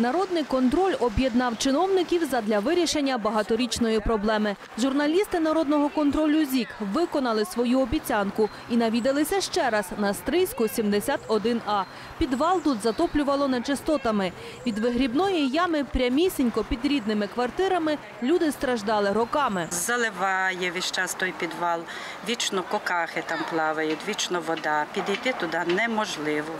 Народний контроль об'єднав чиновників задля вирішення багаторічної проблеми. Журналісти народного контролю ЗІК виконали свою обіцянку і навідалися ще раз на Стрийську 71А. Підвал тут затоплювало нечистотами. Від вигрібної ями прямісінько під рідними квартирами люди страждали роками. Заливає весь час той підвал, вічно кокахи там плавають, вічно вода. Підійти туди неможливо.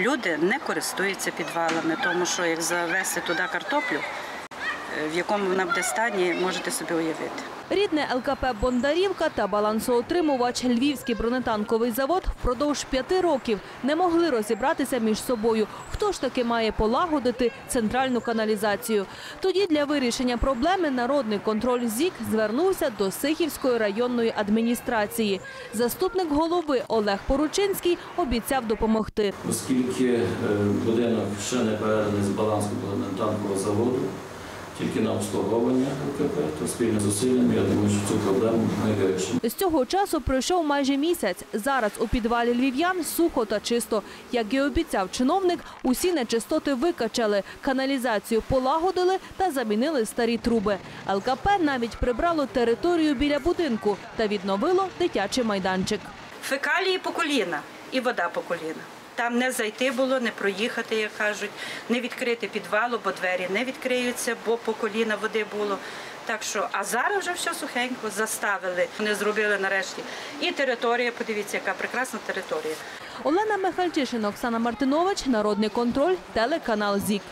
Люди не користуються підвалами, тому що як завести туди картоплю, в якому вона буде стані, можете собі уявити. Рідне ЛКП «Бондарівка» та балансоутримувач Львівський бронетанковий завод впродовж п'яти років не могли розібратися між собою, хто ж таки має полагодити центральну каналізацію. Тоді для вирішення проблеми народний контроль ЗІК звернувся до Сихівської районної адміністрації. Заступник голови Олег Поручинський обіцяв допомогти. Оскільки е, будинок ще не переданий з балансу танкового заводу, тільки на обслуговування УКП, то спільними зусиллями, я думаю, що цю проблему ми вирішимо. З цього часу пройшов майже місяць. Зараз у підвалі львів'ян сухо та чисто. Як і обіцяв чиновник, усі нечистоти викачали, каналізацію полагодили та замінили старі труби. ЛКП навіть прибрало територію біля будинку та відновило дитячий майданчик. Фекалії по коліна і вода по коліна. Там не зайти було, не проїхати, як кажуть, не відкрити підвалу, бо двері не відкриються, бо по коліна води було. Так що, а зараз вже все сухенько заставили. Вони зробили нарешті і територія. Подивіться, яка прекрасна територія. Олена Михальчишина, Оксана Мартинович, Народний контроль, телеканал ЗІК.